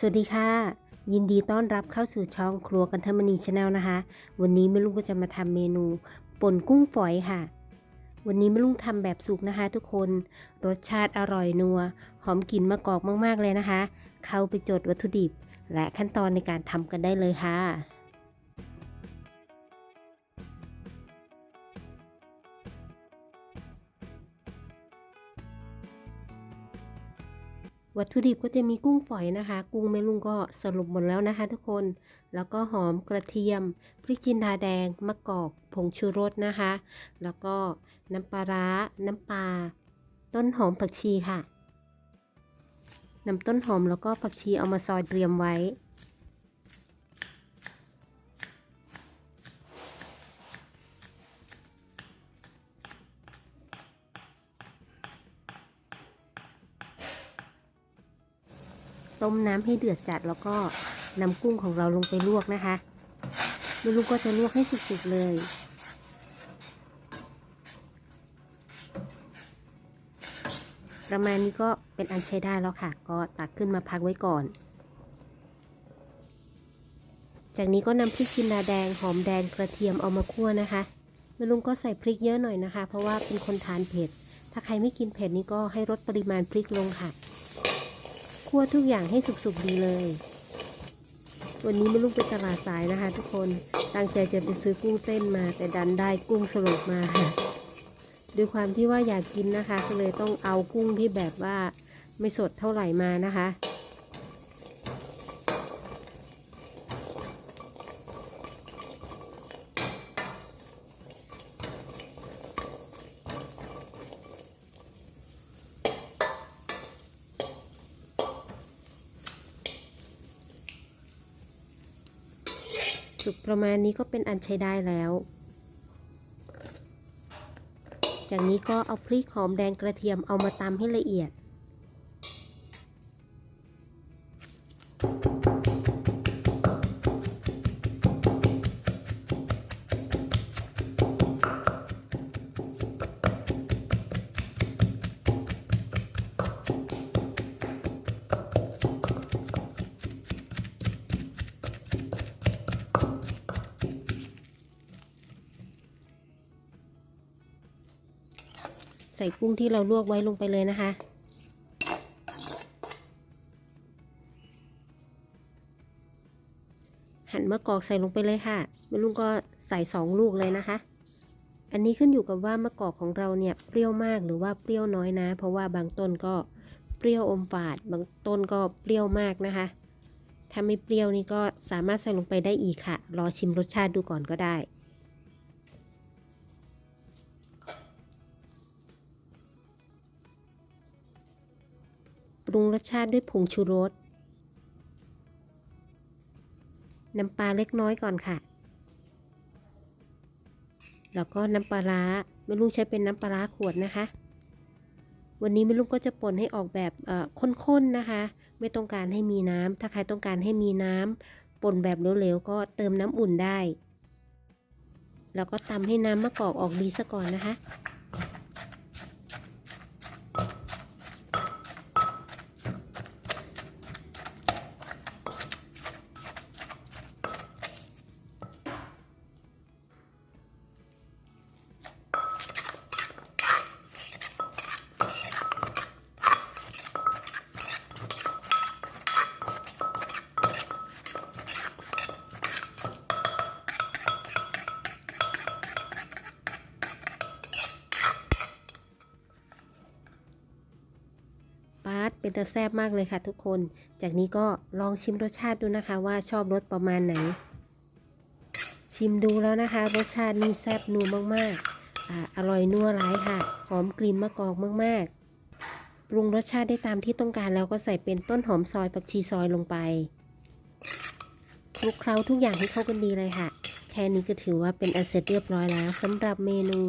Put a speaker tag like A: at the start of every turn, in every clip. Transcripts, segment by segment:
A: สวัสดีค่ะ ยินดีต้อนรับเข้าสู่ช่องครัวกันทมณีชาแนลนะคะ วันนี้แม่ลุงก็จะมาทำเมนูป่นกุ้งฝอยค่ะ วันนี้แม่ลุงทำแบบสุกนะคะ ทุกคนรสชาติอร่อยนัว หอมกลิ่นมะกอกมากๆเลยนะคะ เข้าไปจดวัตถุดิบ และขั้นตอนในการทำกันได้เลยค่ะ วัตถุดิบก็จะมีกุ้งฝอยนะคะ กุ้งแม่ลุงก็สรุปหมดแล้วนะคะ ทุกคน แล้วก็หอมกระเทียม พริกจินดาแดง มะกอก ผงชูรสนะคะ แล้วก็น้ำปลาร้า น้ำปลา ต้นหอมผักชีค่ะนำต้นหอมแล้วก็ผักชีเอามาซอยเตรียมไว้ ต้มน้ำให้เดือดจัดแล้วก็นำกุ้งของเราลงไปลวกนะคะแม่ลูกก็จะลวกให้สุกๆเลยประมาณนี้ก็เป็นอันใช้ได้แล้วค่ะ ก็ตักขึ้นมาพักไว้ก่อน จากนี้ก็นำพริกจินดาแดงหอมแดงกระเทียมเอามาคั่วนะคะแม่ลุงก็ใส่พริกเยอะหน่อยนะคะ เพราะว่าเป็นคนทานเผ็ด ถ้าใครไม่กินเผ็ดนี่ก็ให้ลดปริมาณพริกลงค่ะ คั่วทุกอย่างให้สุกๆดีเลย วันนี้ไม่ลุกไปตลาดสายนะคะ ทุกคนตั้งใจจะไปซื้อกุ้งเต้นมา แต่ดันได้กุ้งสลบมาค่ะด้วยความที่ว่าอยากกินนะคะ ก็เลยต้องเอากุ้งที่แบบว่าไม่สดเท่าไหร่มานะคะ สุกประมาณนี้ก็เป็นอันใช้ได้แล้ว จากนี้ก็เอาพริกหอมแดงกระเทียมเอามาตำให้ละเอียด ใส่กุ้งที่เราลวกไว้ลงไปเลยนะคะ หั่นมะกอกใส่ลงไปเลยค่ะแม่ลุงก็ใส่สองลูกเลยนะคะ อันนี้ขึ้นอยู่กับว่ามะกอกของเราเนี่ยเปรี้ยวมากหรือว่าเปรี้ยวน้อยนะ เพราะว่าบางต้นก็เปรี้ยวอมฝาด บางต้นก็เปรี้ยวมากนะคะ ถ้าไม่เปรี้ยวนี่ก็สามารถใส่ลงไปได้อีกค่ะ รอชิมรสชาติดูก่อนก็ได้ รุงรสชาติด้วยผงชูรส น้ำปลาเล็กน้อยก่อนค่ะ แล้วก็น้ำปลาร้าแม่ลุงใช้เป็นน้ำปลาร้าขวดนะคะ วันนี้แม่ลุงก็จะป่นให้ออกแบบข้นๆนะคะ ไม่ต้องการให้มีน้ำถ้าใครต้องการให้มีน้ำป่นแบบเหลวๆก็เติมน้ำอุ่นได้ แล้วก็ตำให้น้ำมะกอกออกดีซะก่อนนะคะ เป็นตะแซบมากเลยค่ะทุกคน จากนี้ก็ลองชิมรสชาติดูนะคะ ว่าชอบรสประมาณไหน ชิมดูแล้วนะคะ รสชาตินี่แซบนัวมากๆออร่อยนัวหลายค่ะ หอมกลิ่นมะกอกมากๆ ปรุงรสชาติได้ตามที่ต้องการแล้วก็ใส่เป็นต้นหอมซอยผักชีซอยลงไปคลุกเคล้าทุกอย่างให้เข้ากันดีเลยค่ะ แค่นี้ก็ถือว่าเป็นอันเสร็จเรียบร้อยแล้วสำหรับเมนู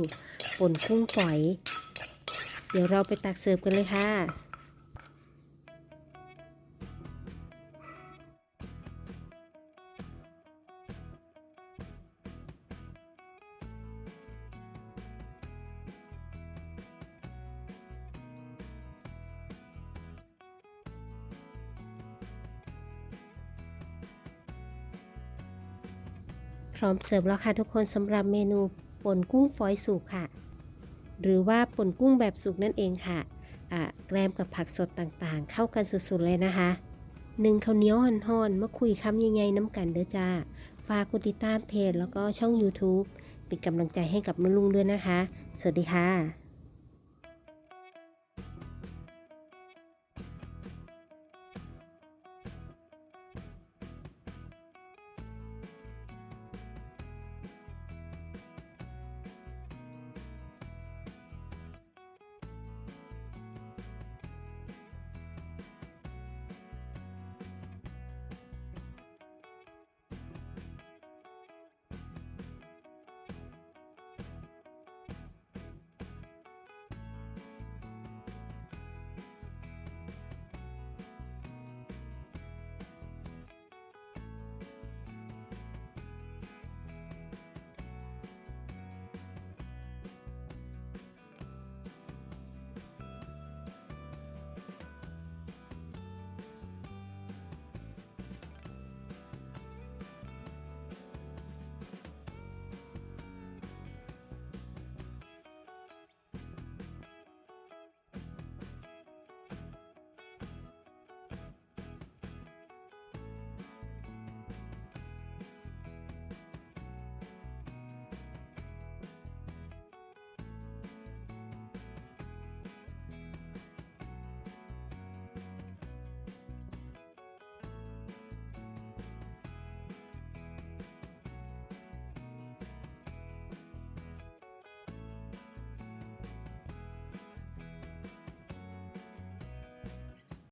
A: ป่นกุ้งฝอย เดี๋ยวเราไปตักเสิร์ฟกันเลยค่ะ พร้อมเสิร์ฟแล้วค่ะทุกคนสำหรับเมนูป่นกุ้งฝอยสุกค่ะ หรือว่าป่นกุ้งแบบสุกนั่นเองค่ะแกล้มกับผักสดต่างๆ เข้ากันสุดๆเลยนะคะหนึ่งข้าวเหนียวห่อนๆมาคุยคำใหญ่ๆน้ำกันเด้อจ้า ฝากกดติดตามเพจแล้วก็ช่อง YouTube เป็นกำลังใจให้กับม่ลุงด้วยนะคะ สวัสดีค่ะ